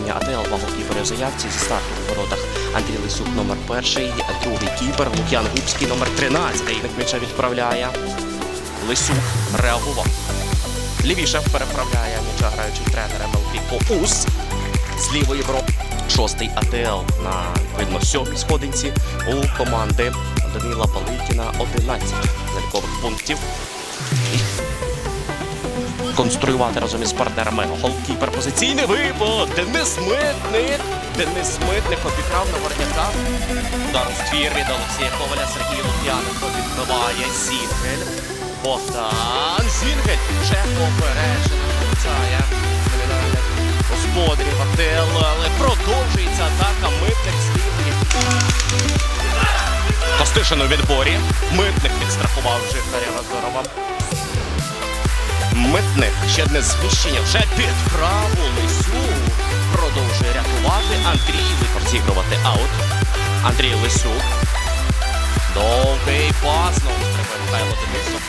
командування АТЛ Ваголкіпери в заявці зі старту у воротах Андрій Лисюк номер перший, другий кіпер, Лук'ян Губський номер 13. Рейник м'яча відправляє. Лисюк реагував. Лівіше переправляє м'яча граючий тренер МЛП Поус з лівої бро. Шостий АТЛ на відповідно сьомій сходинці у команди Данила Паликіна 11 залікових пунктів. Конструювати разом із партнерами голкіпер позиційний випад. Денис Митник. Денис Митник обіграв на Горняка. Удар у ствір від Олексія Коваля. Сергій Лук'яненко відбиває Зінгель. Богдан Зінгель вже попереджено. Кримінальних господарів АТЛ, але продовжується атака. Митник лівої. Костишин у відборі. Митник підстрахував Жихаря Разорова. Митник ще одне зміщення вже під праву Лисю. Продовжує рятувати Андрій Лихор зігрувати аут. Андрій Лисюк. Довгий пас. Знову треба Михайло Денисов.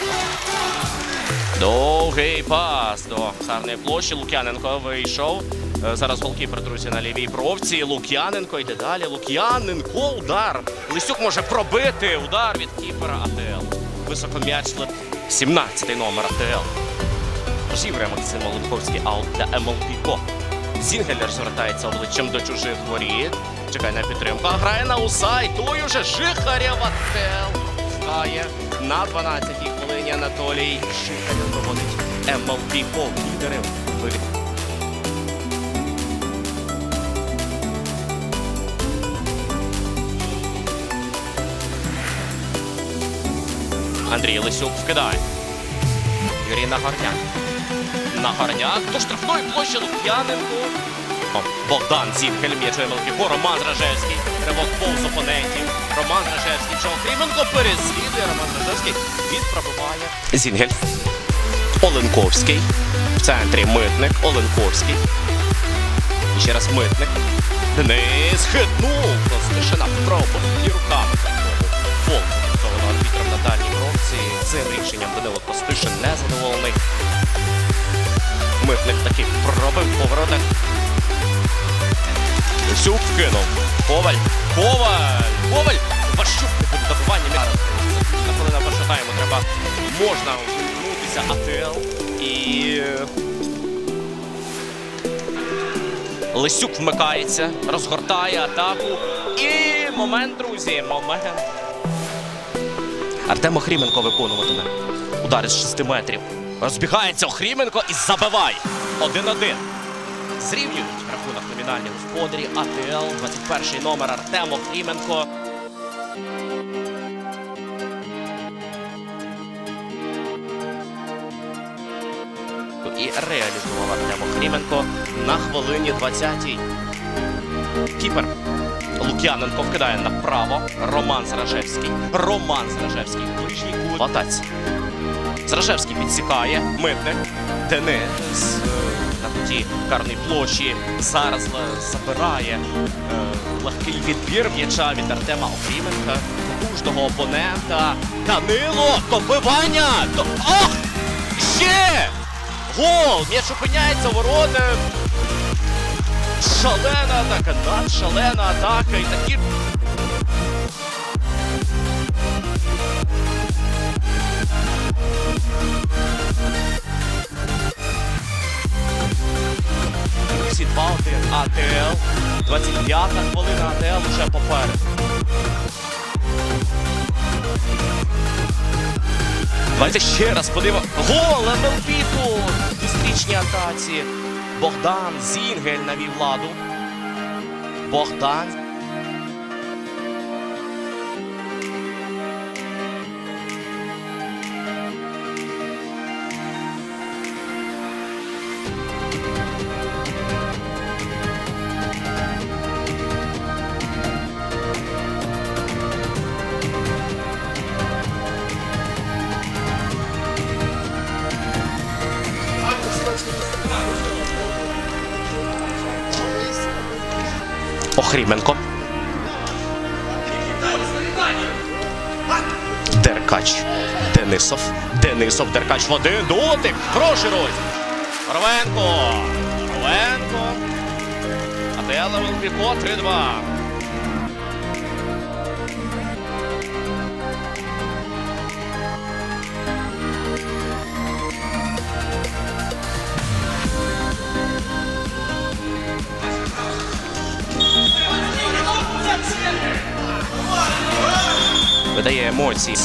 Довгий пас до гарної площі. Лук'яненко вийшов. Е, Зараз голкіпер, друзі, на лівій бровці. Лук'яненко йде далі. Лук'яненко удар. Лисюк може пробити. Удар від кіпера АТЛ. Високо м'яч лет- 17 номер АТЛ. Розігрує Максим Оленковський аут для МЛП Ко. Зінгелер звертається обличчям до чужих воріт. Чекає на підтримку. А грає на усай. Той уже Жихарєва тел. Пускає на 12-й хвилині Анатолій Жихарєв проводить МЛП Ко. Лідерів. Андрій Лисюк вкидає. Юрій Нагорняк. Нагорняк до штрафної площі Лук'яненко. Богдан Зінгель, м'яч Мелкіко, Роман Зражевський. Ривок повз опонентів. Роман Зражевський. Чохріменко переслідує. Роман Зражевський відпробиває. Зінгель. Оленковський. В центрі Митник. Оленковський. І ще раз Митник. Денис хитнув. Костишина пробував і руками. Фол зафіксовано арбітром на дальній бровці. Цим рішенням Данило Костишин незадоволений. Митник таки пробив повороток. Лисюк вкинув. Коваль. Коваль. Коваль. Ващук буде добування. Зараз. На хвилина першого тайму треба. Можна вмкнутися АТЛ. І... Лисюк вмикається, розгортає атаку. І момент, друзі, момент. Артем Охріменко виконуватиме. Удар із 6 метрів. Розбігається Охріменко і забиває. 1-1. Зрівнюють рахунок номінальні господарі АТЛ. 21 номер Артем Охріменко. І реалізував Артем Охріменко на хвилині 20-й. Кіпер. Лук'яненко вкидає направо. Роман Зражевський. Роман Зражевський. Ближній кут. В атаці. Зражевський підсікає. Митник. Денис е, на куті карної площі. Зараз е, забирає е, легкий відбір м'яча від Артема Охріменка. Потужного опонента. Данило! Добивання! До... Ох! Ще! Гол! М'яч опиняється у ворота. Шалена атака, надшалена атака і такі. Друзі, 2-1 АТЛ. 25-та хвилина АТЛ уже попереду. Давайте ще раз подивимо. Гол МЛП тут! У зустрічній атаці. Богдан Зінгель навів ладу. Богдан. Охріменко. Деркач. Денисов. Денисов. Деркач в один. Дотик. Хороший розіграш. Ровенко. Ровенко. Веде Левелпіко 3-2. Емоції.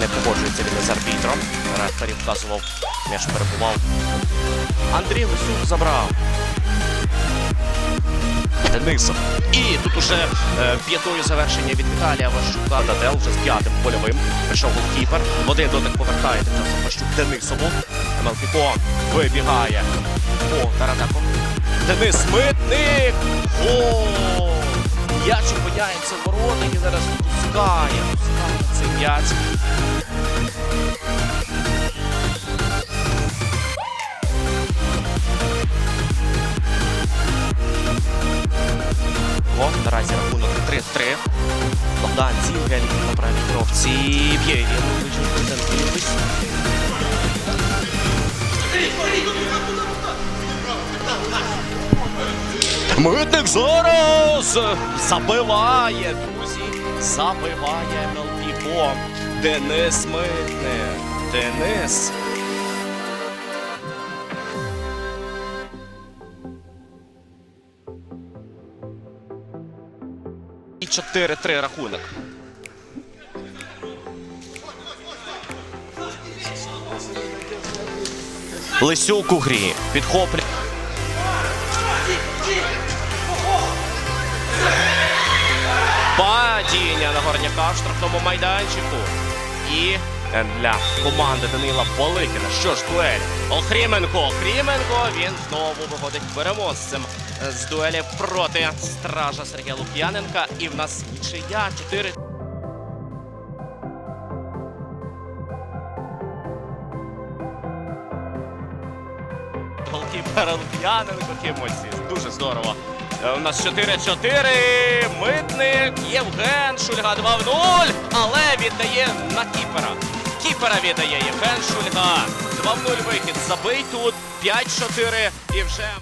Не погоджується він з арбітром. Рефері вказував, м'яч перебував. Андрій Лисюк забрав. Денисов. І тут уже е, п'ятою завершення від Віталія Ващука. Дадел вже з п'ятим польовим. Прийшов голкіпер. Один дотик повертає тим часом Ващук Денисову. Мелкіко вибігає. О, Таратако. Денис Митник. О! М'яч опиняється в ворота і зараз пускає. Пускає цей м'яч. Наразі рахунок 3-3. Богдан Зінгель на правій кровці. Б'є він вийшов Костенко Юрис. Митник зараз забиває, друзі. Забиває Мелпіко. Денис Митник. Денис. І 4-3 рахунок. Лисюк у грі. Підхоплює. Падіння на горняка в штрафному майданчику. І для команди Данила Поликіна. Що ж, дуель. Охріменко. Охріменко. Він знову виходить переможцем з дуелі проти стража Сергія Лук'яненка. І в нас нічия 4 Голкіпер Лук'яненко Кімосі. Дуже здорово. Е, У нас 4-4. Митник. Євген Шульга 2-0. Але віддає на кіпера. Кіпера віддає Євген Шульга. 2-0 вихід. Забий тут. 5-4. І вже.